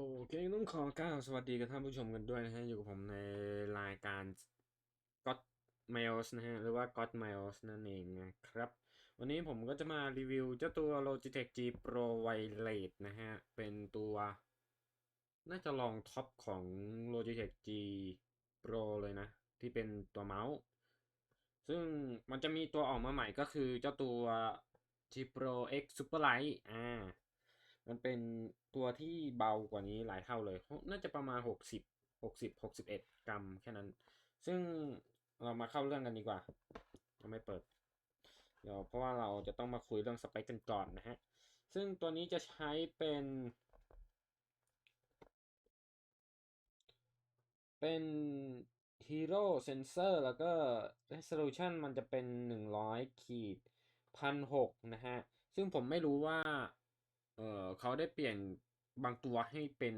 โอเคต้องขอกล่าวสวัสดีกับท่านผู้ชมกันด้วยนะฮะ อยู่กับผมในรายการ God Miles นะฮะ หรือว่า God Miles นั่นเองนะครับ วันนี้ผมก็จะมารีวิวเจ้าตัว Logitech G Pro Wireless นะฮะ เป็นตัว น่าจะลองท็อปของ Logitech G Pro เลยนะ ที่เป็นตัวเมาส์ ซึ่งมันจะมีตัวออกมาใหม่ก็คือเจ้าตัว G Pro X Superlight อ่า มันเป็นตัวที่เบากว่านี้หลายเท่าเลย น่าจะประมาณ 60 60 61 กรัมแค่นั้น ซึ่งเรามาเข้าเรื่องกันดีกว่าเราไม่เปิด เดี๋ยวเพราะว่าเราจะต้องมาคุยเรื่องสเปคกันก่อนนะฮะ ซึ่งตัวนี้จะใช้เป็น เป็น Hero Sensor แล้วก็ Resolution มันจะเป็น 100ขีดพันหกนะฮะ ซึ่งผมไม่รู้ว่า เออเขาได้เปลี่ยนบางตัวให้เป็น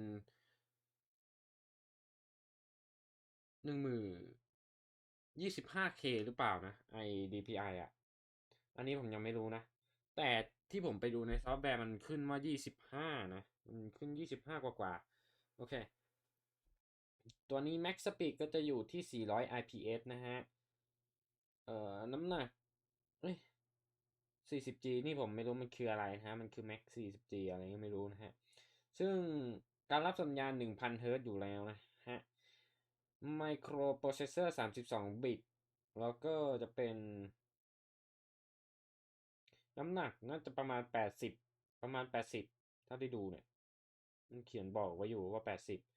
หนึ่งหมื่นยี่สิบห้าเคหรือเปล่านะไอ DPI อะ อันนี้ผมยังไม่รู้นะ แต่ที่ผมไปดูในซอฟต์แวร์มันขึ้นว่ายี่สิบห้านะ มันขึ้นยี่สิบห้ากว่ากว่าโอเค ตัวนี้ Max Speed ก็จะอยู่ที่400 IPS นะฮะ เอ่อ น้ำหนักเอ้ย 40G นี่ผมไม่รู้มันคืออะไรนะฮะ มันคือ Max 40G อะไรก็ไม่รู้นะฮะ ซึ่งการรับสัญญาณ 1,000 เฮิรตซ์อยู่แล้วนะฮะ Microprocessor 32 บิต แล้วก็จะเป็น น้ำหนักน่าจะประมาณ 80 ประมาณ 80เท่าที่ดูเนี่ย มันเขียนบอกไว้อยู่ว่า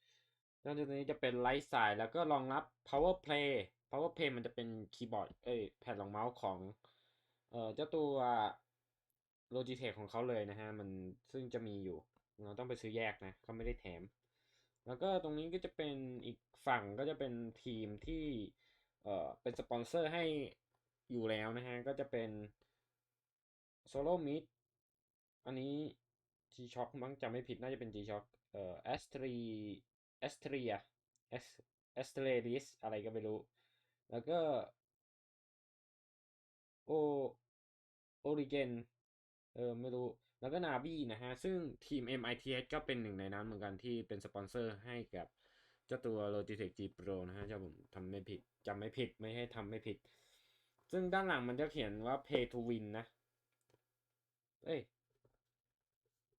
80แล้วตัวนี้จะเป็นไลท์สาย แล้วก็รองรับ Power Play Power Play มันจะเป็นคีย์บอร์ด เอ้ยแผ่นรองเมาส์ของ เออเจ้าตัว Logitech ของเขาเลยนะฮะ มันซึ่งจะมีอยู่ เราต้องไปซื้อแยกนะเขาไม่ได้แถม แล้วก็ตรงนี้ก็จะเป็นอีกฝั่งก็จะเป็นทีมที่เอ่อเป็นสปอนเซอร์ให้อยู่แล้วนะฮะ ก็จะเป็น Solo Mid อันนี้ G Shock มั้งจำไม่ผิดน่าจะเป็น G Shock เอ่อ Astri Astria Ast Astralis อะไรก็ไม่รู้ แล้วก็ โอ Origen เออไม่รู้ แล้วก็ Navi นะฮะ ซึ่งทีม MITH ก็เป็นหนึ่งในนั้นเหมือนกันที่เป็นสปอนเซอร์ให้กับเจ้าตัว Logitech G Pro นะฮะถ้าผมทำไม่ผิดจำไม่ผิดไม่ให้ทำไม่ผิด ซึ่งด้านหลังมันจะเขียนว่า Pay to Win นะ เอ้ย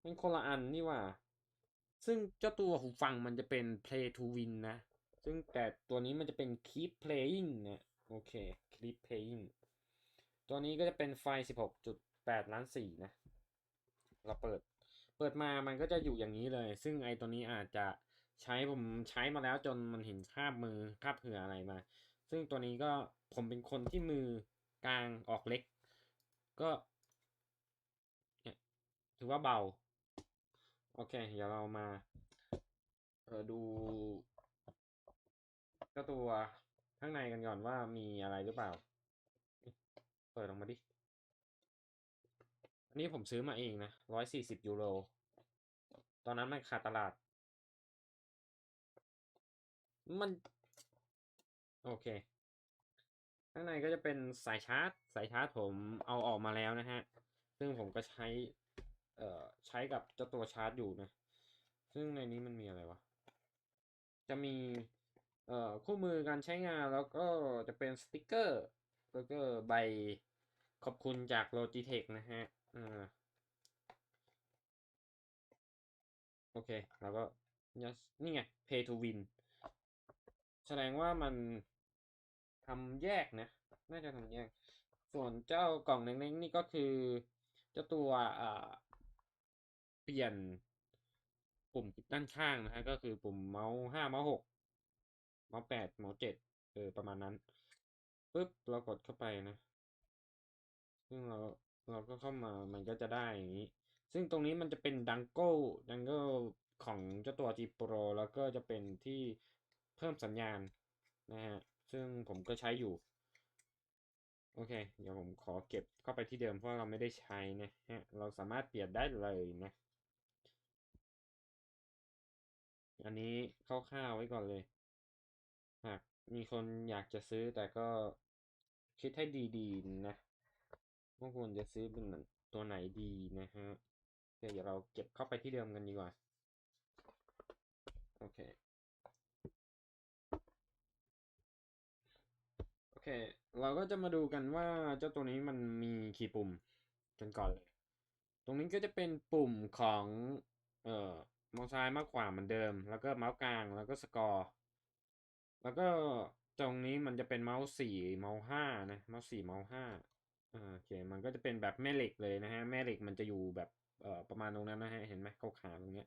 มันคนละอันนี่ว่า ซึ่งเจ้าตัวหูฟังมันจะเป็น Play to Win นะ ซึ่งแต่ตัวนี้มันจะเป็น Keep Playing นะโอเค Keep Playing ตัวนี้ก็จะเป็นไฟ 16.8 ล้านสี่นะ เราเปิด เปิดมามันก็จะอยู่อย่างนี้เลย ซึ่งไอตัวนี้อาจจะใช้ผมใช้มาแล้วจนมันเห็นคาบมือคาบเหืออะไรมา ซึ่งตัวนี้ก็ผมเป็นคนที่มือกลางออกเล็ก ก็ถือว่าเบา โอเค เดี๋ยวเรามาดูเจ้าตัวข้างในกันก่อนว่ามีอะไรหรือเปล่า เปิดออกมาดิ อันนี้ผมซื้อมาเองนะร้อยสี่สิบยูโร ตอนนั้นมันขาดตลาด มัน โอเค ข้างในก็จะเป็นสายชาร์จ สายชาร์จผมเอาออกมาแล้วนะฮะ ซึ่งผมก็ใช้ เอ่อ ใช้กับเจ้าตัวชาร์จอยู่นะ ซึ่งในนี้มันมีอะไรวะ จะมีเอ่อคู่มือการใช้งานแล้วก็จะเป็นสติกเกอร์แล้วก็ใบ ขอบคุณจาก Logitech นะฮะอ่าโอเค แล้วก็ นี่ไง Pay to Win แสดงว่ามันทำแยกนะ น่าจะทำแยก ส่วนเจ้ากล่องเล็กๆนี่ก็คือ เจ้าตัวอ่าเปลี่ยนปุ่มด้านข้างนะฮะ ก็คือปุ่มเมาส์ห้าเมาส์หกเมาส์แปดเมาส์เจ็ดเออ ประมาณนั้นปุ๊บ เรากดเข้าไปนะ ซึ่งเราเราก็เข้ามามันก็จะได้อย่างนี้ ซึ่งตรงนี้มันจะเป็นดังเกิลดังเกิลของเจ้าตัว G Pro แล้วก็จะเป็นที่เพิ่มสัญญาณนะฮะ ซึ่งผมก็ใช้อยู่ โอเค เดี๋ยวผมขอเก็บเข้าไปที่เดิมเพราะเราไม่ได้ใช้นะฮะ เราสามารถเปลี่ยนได้เลยนะ อันนี้คร่าวๆไว้ก่อนเลย หากมีคนอยากจะซื้อแต่ก็คิดให้ดีๆนะ ว่าควรจะซื้อเป็นตัวไหนดีนะฮะเดี๋ยวเราเก็บเข้าไปที่เดิมกันดีกว่า โอเค โอเค เราก็จะมาดูกันว่าเจ้าตัวนี้มันมีกี่ปุ่มกันก่อนเลย ตรงนี้ก็จะเป็นปุ่มของ เอ่อมาส์ซ้ายมากกว่าเหมือนเดิม แล้วก็เมาส์กลาง แล้วก็สกอร์ แล้วก็ตรงนี้มันจะเป็นเมาส์สี่เมาส์ห้านะ เมาส์สี่เมาส์ห้า อ่าโอเค มันก็จะเป็นแบบแม่เหล็กเลยนะฮะ แม่เหล็กมันจะอยู่แบบเอ่อประมาณตรงนั้นนะฮะ เห็นไหมขาวๆตรงเนี้ย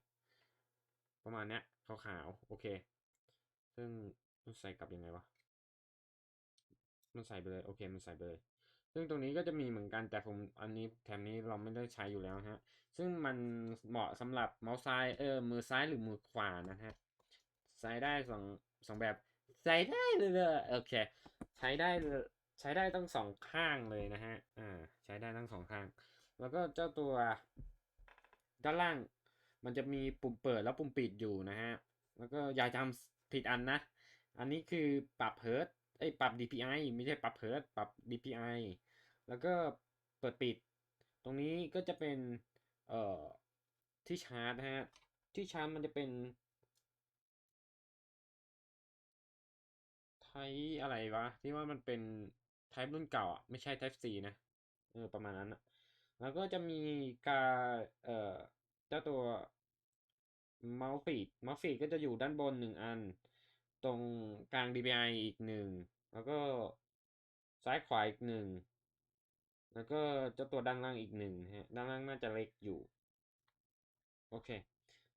ประมาณเนี้ยขาวๆโอเค ซึ่งมันใส่กลับยังไงวะ มันใส่ไปเลย โอเค มันใส่ไปเลย ซึ่งตรงนี้ก็จะมีเหมือนกัน แต่ผมอันนี้แถมนี้เราไม่ได้ใช้อยู่แล้วฮะ ซึ่งมันเหมาะสำหรับเมาส์ซ้ายเออมือซ้ายหรือมือขวานะฮะ ใช้ได้สองสองแบบ ใช้ได้เลยเลยโอเค ใช้ได้เลย ใช้ได้ทั้งสองข้างเลยนะฮะ อ่า ใช้ได้ทั้งสองข้าง แล้วก็เจ้าตัวด้านล่าง มันจะมีปุ่มเปิดแล้วปุ่มปิดอยู่นะฮะ แล้วก็อย่าจำผิดอันนะ อันนี้คือปรับเฮิร์ตเอ้ยปรับ DPI ไม่ใช่ปรับเฮิร์ตปรับ DPI แล้วก็เปิดปิด ตรงนี้ก็จะเป็น เอ่อ ที่ชาร์จนะฮะ ที่ชาร์จมันจะเป็นไทอะไรวะ ที่ว่ามันเป็น ไทป์รุ่นเก่าอะไม่ใช่ Type C นะเออประมาณนั้นอะแล้วก็จะมีการเอ่อเจ้าตัวเมาส์ฟีดเมาส์ฟีดก็จะอยู่ด้านบนหนึ่งอัน ตรงกลาง DPI อีกหนึ่งแล้วก็ซ้ายขวาอีกหนึ่งแล้วก็เจ้าตัวด้านล่างอีกหนึ่งฮะด้านล่างน่าจะเล็กอยู่ โอเค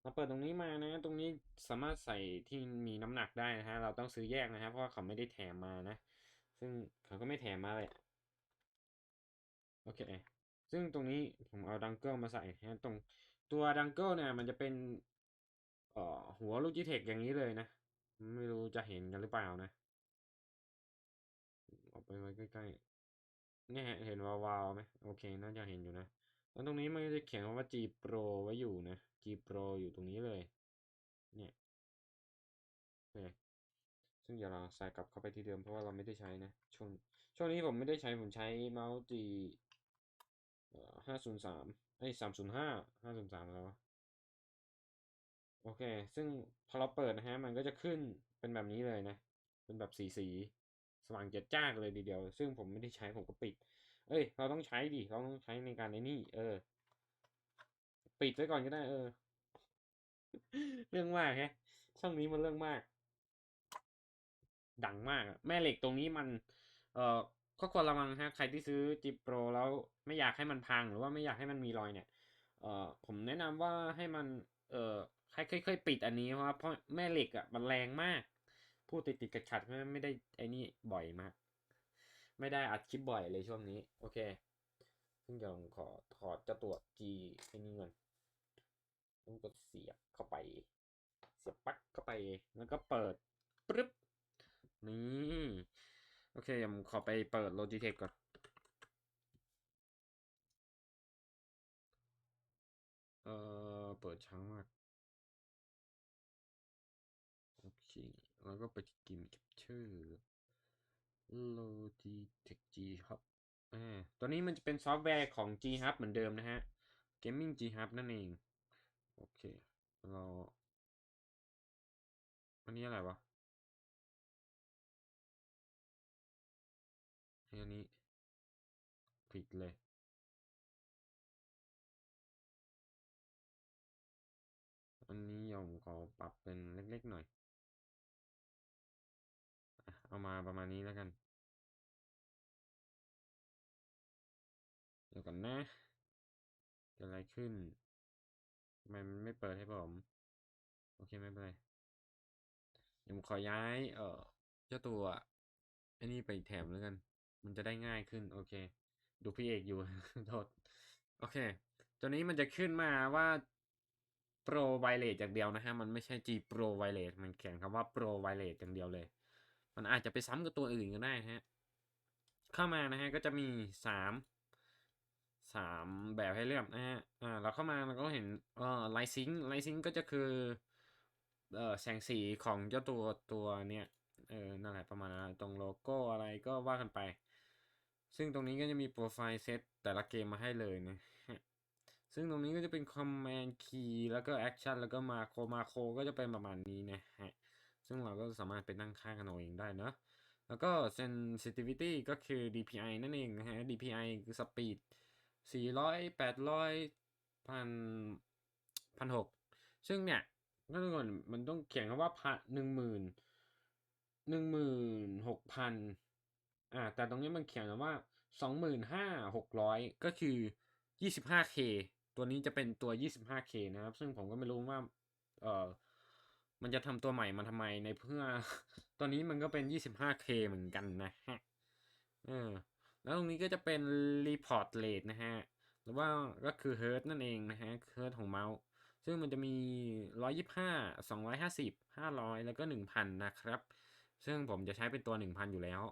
เราเปิดตรงนี้มานะ ตรงนี้สามารถใส่ที่มีน้ำหนักได้นะฮะ เราต้องซื้อแยกนะฮะ เพราะเขาไม่ได้แถมมานะ ซึ่งเขาก็ไม่แถมมาเลยโอเค ซึ่งตรงนี้ผมเอาดังเกิลมาใส่ฮะตรงตัวดังเกิลเนี่ย มันจะเป็นเอ่อหัว Logitech อย่างนี้เลยนะ ไม่รู้จะเห็นกันหรือเปล่านะเอาไปไว้ใกล้ๆเนี่ยเห็นวาวๆไหมโอเค น่าจะเห็นอยู่นะ แล้วตรงนี้มันจะเขียนคำว่า G Pro ไว้อยู่นะ G Pro อยู่ตรงนี้เลย เนี่ยโอเค ซึ่งเดี๋ยวเราใส่กลับเข้าไปที่เดิมเพราะว่าเราไม่ได้ใช้นะ ช่วงช่วงนี้ผมไม่ได้ใช้ผมใช้เมาส์ G เอ่อห้าศูนย์สามเอ้สามศูนย์ห้าห้าศูนย์สามแล้วโอเค ซึ่งพอเราเปิดนะฮะ มันก็จะขึ้นเป็นแบบนี้เลยนะ เป็นแบบสีสีสว่างเจิดจ้าเลยทีเดียว ซึ่งผมไม่ได้ใช้ผมก็ปิด เอ้ย เราต้องใช้ดิ เราต้องใช้ในการในนี่ เออ ปิดไว้ก่อนก็ได้ เออ เรื่องมากแฮะ ช่องนี้มันเรื่องมาก ดังมากแม่เหล็กตรงนี้มัน เอ่อก็ควรระวังฮะใครที่ซื้อ G Pro แล้วไม่อยากให้มันพังหรือว่าไม่อยากให้มันมีรอยเนี่ย เอ่อผมแนะนำว่าให้มัน เอ่อครเคยๆปิดอันนี้เพราะว่าเพราะแม่เหล็กอะมันแรงมากพูดติดติดขัดไม่ไม่ได้ไอ้นี่บ่อยมาก ไม่ได้อัดคลิปบ่อยเลยช่วงนี้ โอเคซึ่งเดี๋ยวผมขอถอดเจ้าตัว G ไอ้นี่ก่อนต้องกดเสียบเข้าไป เสียบปลั๊กเข้าไปแล้วก็เปิดปึ๊บ นี่ โอเคผมขอไปเปิด Logitech ก่อน เอ่อเปิดช้ามาก โอเค แล้วก็ไปที่ Game Capture Logitech G Hub อ่าตัวนี้มันจะเป็นซอฟต์แวร์ของ G Hub เหมือนเดิมนะฮะ Gaming G Hub นั่นเอง โอเค เราอันนี้อะไรวะ อันนี้ผิดเลย อันนี้ยอมขอปรับเป็นเล็กๆหน่อย เอามาประมาณนี้แล้วกัน เดี๋ยวกันนะเกิดอะไรขึ้นทำไมมันไม่เปิดให้ผม โอเคไม่เป็นไรเดี๋ยวผมขอย้าย เอ่อ เจ้าตัวอ้นี่ไปแถบแล้วกัน มันจะได้ง่ายขึ้น โอเค ดูพี่เอกอยู่โทษโอเค ตัวนี้มันจะขึ้นมาว่า Pro Wireless อย่างเดียวนะฮะ มันไม่ใช่ G Pro Wireless มันเขียนคำว่า Pro Wireless อย่างเดียวเลย มันอาจจะไปซ้ำกับตัวอื่นก็ได้ฮะ เข้ามานะฮะ ก็จะมีสามสามแบบให้เลือกนะฮะ อ่า เราเข้ามาเราก็เห็นเอ่อไลซิงไลซิงก็จะคือ เอ่อ แสงสีของเจ้าตัวตัวเนี้ย เออ นั่นแหละประมาณนั้นตรงโลโก้อะไรก็ว่ากันไป ซึ่งตรงนี้ก็จะมีโปรไฟล์เซตแต่ละเกมมาให้เลยนะซึ่งตรงนี้ก็จะเป็น command key แล้วก็ action แล้วก็ macro macro ก็จะเป็นประมาณนี้นะฮะ ซึ่งเราก็สามารถไปนั่งค่ากันเอาเองได้เนอะแล้วก็ sensitivity ก็คือ DPI นั่นเองนะฮะ DPI คือ speed 400 800พันพันหกซึ่งเนี่ยก็ทุกคนมันต้องเขียนคำว่าพันหนึ่งหมื่นหนึ่งหมื่นหกพัน อ่า แต่ตรงนี้มันเขียนว่าสองหมื่นห้าหกร้อยก็คือยี่สิบห้า K ตัวนี้จะเป็นตัวยี่สิบห้า K นะครับ ซึ่งผมก็ไม่รู้ว่า เออมันจะทำตัวใหม่มาทำไมในเพื่อ ตัวนี้มันก็เป็น 25K เหมือนกันนะฮะเออแล้วตรงนี้ก็จะเป็น report rate นะฮะ หรือว่าก็คือ hertz นั่นเองนะฮะ hertz ของเมาส์ ซึ่งมันจะมี 125 250 500 แล้วก็ 1000 นะครับ ซึ่งผมจะใช้เป็นตัว 1000 อยู่แล้ว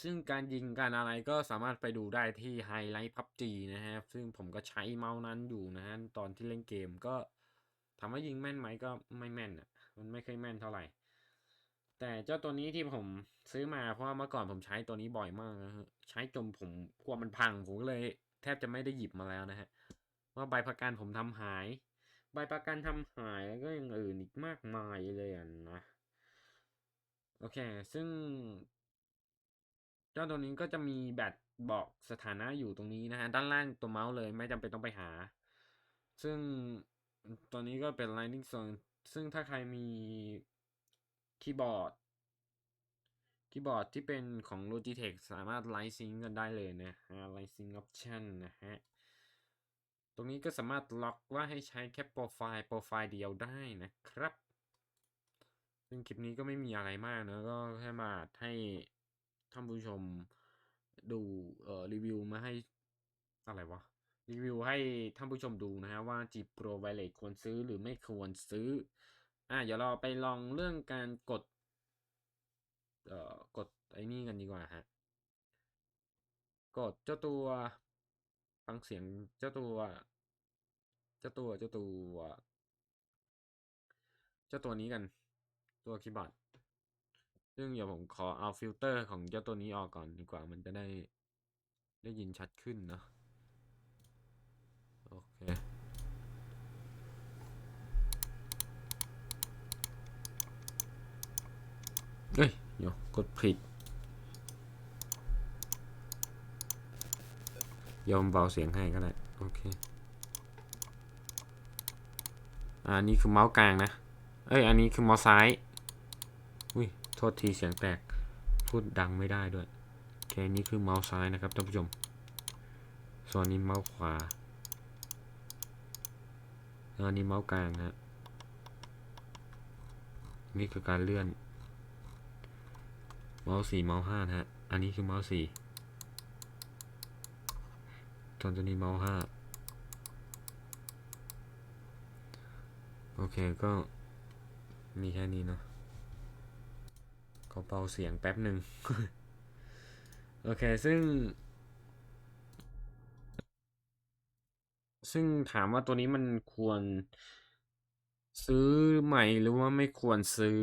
ซึ่งการยิงการอะไรก็สามารถไปดูได้ที่ Highlight PUBG นะฮะ ซึ่งผมก็ใช้เมาส์นั้นอยู่นะฮะ ตอนที่เล่นเกมก็ถามว่ายิงแม่นไหมก็ไม่แม่นอะ มันไม่เคยแม่นเท่าไหร่ แต่เจ้าตัวนี้ที่ผมซื้อมาเพราะว่าเมื่อก่อนผมใช้ตัวนี้บ่อยมากนะฮะ ใช้จนผมกลัวมันพังผมก็เลย แทบจะไม่ได้หยิบมาแล้วนะฮะ ว่าใบประกันผมทำหาย ใบประกันทำหายแล้วก็อย่างอื่นอีกมากมายเลยอะนะ โอเค ซึ่ง เจ้าตัวนี้ก็จะมีแบตบอกสถานะอยู่ตรงนี้นะฮะด้านล่างตัวเมาส์เลยไม่จำเป็นต้องไปหา ซึ่งตัวนี้ก็เป็น Lightning Zone ซึ่งถ้าใครมีคีย์บอร์ดคีย์บอร์ดที่เป็นของ Logitech สามารถ Light Sync กันได้เลยนะฮะ Light Sync Option นะฮะ ตรงนี้ก็สามารถล็อกว่าให้ใช้แค่โปรไฟล์โปรไฟล์เดียวได้นะครับ ซึ่งคลิปนี้ก็ไม่มีอะไรมากเนอะก็แค่มาให้ ท่านผู้ชมดูเอ่อรีวิวมาให้อะไรวะรีวิวให้ท่านผู้ชมดูนะฮะว่า G Pro Wireless ควรซื้อหรือไม่ควรซื้ออะเดี๋ยวเราไปลองเรื่องการกดเอ่อกดไอ้นี่กันดีกว่าฮะกดเจ้าตัวฟังเสียงเจ้าตัวเจ้าตัวเจ้าตัวเจ้าตัวนี้กัน ตัวคีย์บอร์ด ซึ่งเดี๋ยวผมขอเอาฟิลเตอร์ของเจ้าตัวนี้ออกก่อนดีกว่ามันจะได้ได้ยินชัดขึ้นเนอะโอเคเอ้ย เดี๋ยวกดผิด ยอมเบาเสียงให้ก็ได้ โอเคอ่านี่คือเมาส์กลางนะ เอ้ย อันนี้คือเมาส์ซ้าย ทษทีเสียงแตก พูดดังไม่ได้ด้วยโอเคนี่คือเมาส์ซ้ายนะครับท่านผู้ชม ส่วนนี้เมาส์ขวาอันนี้เมาส์กลางฮะนี่คือการเลื่อน เมาส์สี่เมาส์ห้านะฮะ อันนี้คือเมาส์สี่ตอนตัวนี้เมาส์ห้าโอเคก็มีแค่นี้เนาะ ขอเบาเสียงแป๊บหนึ่งโอเค ซึ่ง ซึ่งถามว่าตัวนี้มันควรซื้อใหม่หรือว่าไม่ควรซื้อ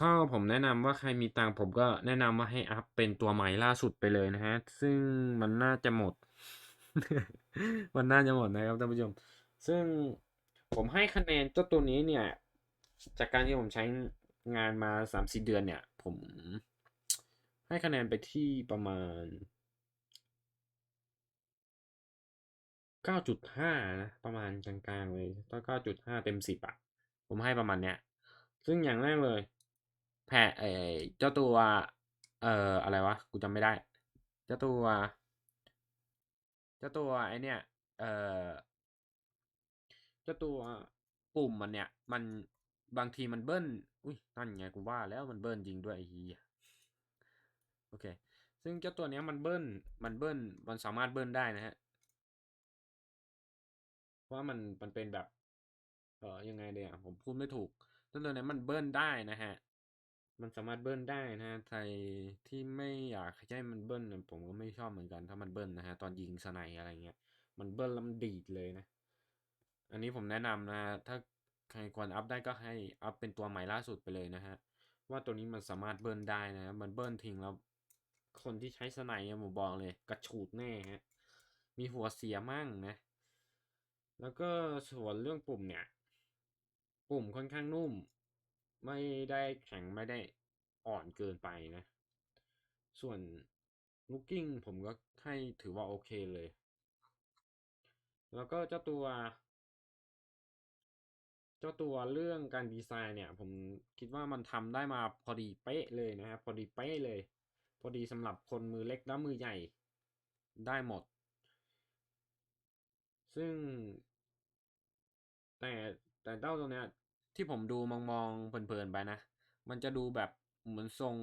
ถ้าผมแนะนำว่าใครมีตังค์ผมก็แนะนำว่าให้อัพเป็นตัวใหม่ล่าสุดไปเลยนะฮะ ซึ่งมันน่าจะหมด มันน่าจะหมดนะครับท่านผู้ชม ซึ่งผมให้คะแนนเจ้าตัวนี้เนี่ย จากการที่ผมใช้งานมาสามสี่เดือนเนี่ย ผม ให้คะแนนไปที่ประมาณเก้าจุดห้านะ ประมาณกลางๆเลยถ้าเก้าจุดห้าเต็มสิบอะผมให้ประมาณเนี้ย ซึ่งอย่างแรกเลย แผ่เอเจ้าตัว เอ่อ อะไรวะ กูจำไม่ได้ เจ้าตัว เจ้าตัวไอเนี่ยเอ่อ เจ้าตัวปุ่มมันเนี่ย มันบางทีมันเบิ้ล อุ้ยนั่นไงกูว่าแล้วมันเบิ้ลจริงด้วยไอ้เหี้ยโอเค ซึ่งเจ้าตัวเนี้ยมันเบิ้ลมันเบิ้ลมันสามารถเบิ้ลได้นะฮะเพราะว่ามันมันเป็นแบบ เออยังไงเดี๋ยผมพูดไม่ถูกเจ้าตัวเนี้ยมันเบิ้ลได้นะฮะมันสามารถเบิ้ลได้นะฮะใครที่ไม่อยากให้มันเบิ้ลเนี่ยผมก็ไม่ชอบเหมือนกัน ถ้ามันเบิ้ลนะฮะตอนยิงสไนอะไรเงี้ย มันเบิ้ลแล้วมันดีดเลยนะ อันนี้ผมแนะนำนะถ้า ใครควรอัพได้ก็ให้อัพเป็นตัวใหม่ล่าสุดไปเลยนะฮะ ว่าตัวนี้มันสามารถเบิ้ลได้นะฮะมันเบิ้ลทิ้งแล้ว คนที่ใช้สไนเนี่ยผมบอกเลย กระฉูดแน่ฮะ มีหัวเสียมั่งนะ แล้วก็ส่วนเรื่องปุ่มเนี่ย ปุ่มค่อนข้างนุ่ม ไม่ได้แข็งไม่ได้อ่อนเกินไปนะ ส่วน looking ผมก็ให้ถือว่าโอเคเลย แล้วก็เจ้าตัว เจ้าตัวเรื่องการดีไซน์เนี่ย ผมคิดว่ามันทำได้มาพอดีเป๊ะเลยนะครับพอดีเป๊ะเลย พอดีสำหรับคนมือเล็กและมือใหญ่ได้หมด ซึ่ง แต่แต่เจ้าตัวเนี้ยที่ผมดูมองมองๆเพลินๆไปนะ มันจะดูแบบเหมือนทรง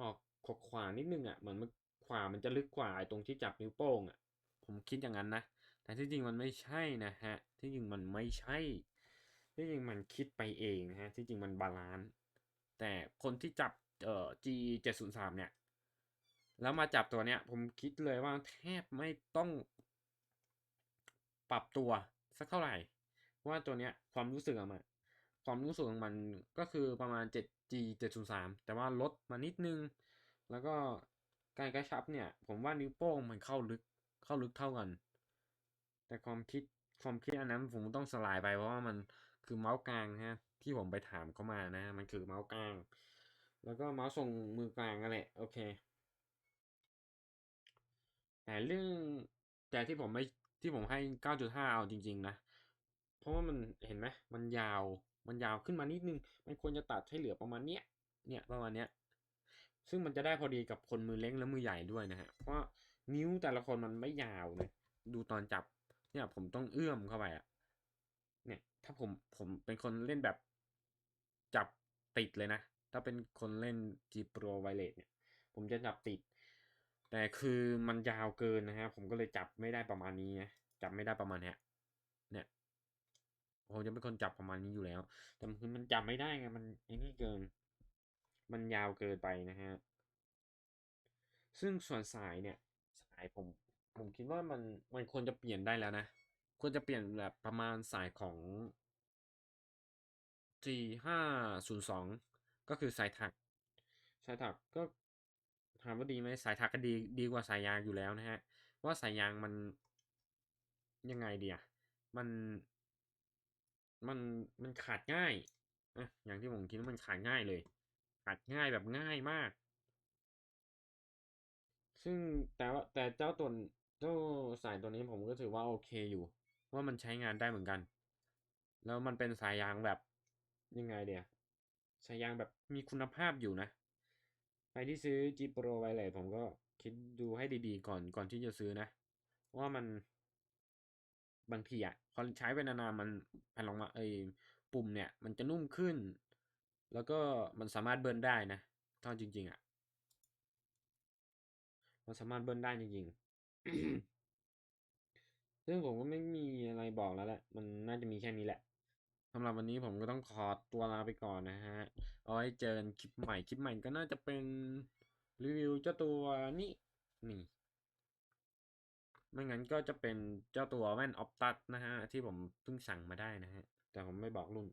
ออกขวาขวานิดนึงอะเหมือนมันขวามันจะลึกกว่าไอ้ตรงที่จับนิ้วโป้งอะ ผมคิดอย่างนั้นนะ แต่ที่จริงมันไม่ใช่นะฮะ ที่จริงมันไม่ใช่ ที่จริงมันคิดไปเองนะฮะที่จริงมันบาลานซ์แต่คนที่จับเอ่อ G 7 0 3เนี่ย แล้วมาจับตัวเนี้ย ผมคิดเลยว่าแทบไม่ต้องปรับตัวสักเท่าไหร่เพราะว่าตัวเนี้ยความรู้สึกของมันความรู้สึกของมันก็คือประมาณ 7G 703 แต่ว่าลดมานิดนึง แล้วก็การกระชับเนี่ย ผมว่านิ้วโป้งมันเข้าลึกเข้าลึกเท่ากัน แต่ความคิดความคิดอันนั้นผมต้องสลายไปเพราะว่ามัน คือเมาส์กลางฮะที่ผมไปถามเขามานะมันคือเมาส์กลาง แล้วก็เมาส์ส่งมือกลางนั่นแหละโอเค แต่เรื่องแต่ที่ผมไม่ที่ผมให้ 9.5 เอาจริง ๆ นะ เพราะว่ามันเห็นไหมมันยาวมันยาวขึ้นมานิดนึง มันควรจะตัดให้เหลือประมาณเนี้ยเนี่ยประมาณเนี้ยซึ่งมันจะได้พอดีกับคนมือเล็กและมือใหญ่ด้วยนะฮะ เพราะนิ้วแต่ละคนมันไม่ยาวนะ ดูตอนจับ เนี่ยผมต้องเอื้อมเข้าไปอะ ถ้าผมผมเป็นคนเล่นแบบจับติดเลยนะ ถ้าเป็นคนเล่น G Pro Wireless เนี่ย ผมจะจับติด แต่คือมันยาวเกินนะฮะ ผมก็เลยจับไม่ได้ประมาณนี้นะจับไม่ได้ประมาณเนี้ยเนี่ยผมจะเป็นคนจับประมาณนี้อยู่แล้ว แต่คือมันจับไม่ได้ไงมันไอ้นี่เกิน มันยาวเกินไปนะฮะ ซึ่งส่วนสายเนี่ย สายผม ผมคิดว่ามันมันควรจะเปลี่ยนได้แล้วนะ ควรจะเปลี่ยนแบบประมาณสายของ G ห้าศูนย์สองก็คือสายถัก สายถักก็ถามว่าดีไหมสายถักก็ดีดีกว่าสายยางอยู่แล้วนะฮะว่าสายยางมันยังไงเดีอะมันมันมันขาดง่ายนะอย่างที่ผมคิดว่ามันขาดง่ายเลย ขาดง่ายแบบง่ายมาก ซึ่งแต่ว่าแต่เจ้าตัวเจ้าสายตัวนี้ผมก็ถือว่าโอเคอยู่ ว่ามันใช้งานได้เหมือนกัน แล้วมันเป็นสายยางแบบยังไงเดียสายยางแบบมีคุณภาพอยู่นะ ใครที่ซื้อ G Pro Wireless ผมก็คิดดูให้ดีๆ ก่อนก่อนที่จะซื้อนะ ว่ามันบางทีอะพอใช้ไปนานๆมันแผ่นรองมาเอปุ่มเนี่ย มันจะนุ่มขึ้น แล้วก็มันสามารถเบิร์นได้นะถ้าจริง ๆอะมันสามารถเบิร์นได้จริงๆ ซึ่งผมก็ไม่มีอะไรบอกแล้วแหละ มันน่าจะมีแค่นี้แหละสำหรับวันนี้ผมก็ต้องขอตัวลาไปก่อนนะฮะ เอาไว้เจอกันคลิปใหม่ คลิปใหม่ก็น่าจะเป็นรีวิวเจ้าตัวนี้นี่ ไม่งั้นก็จะเป็นเจ้าตัวแว่นออฟตัสนะฮะ ที่ผมเพิ่งสั่งมาได้นะฮะ แต่ผมไม่บอกรุ่น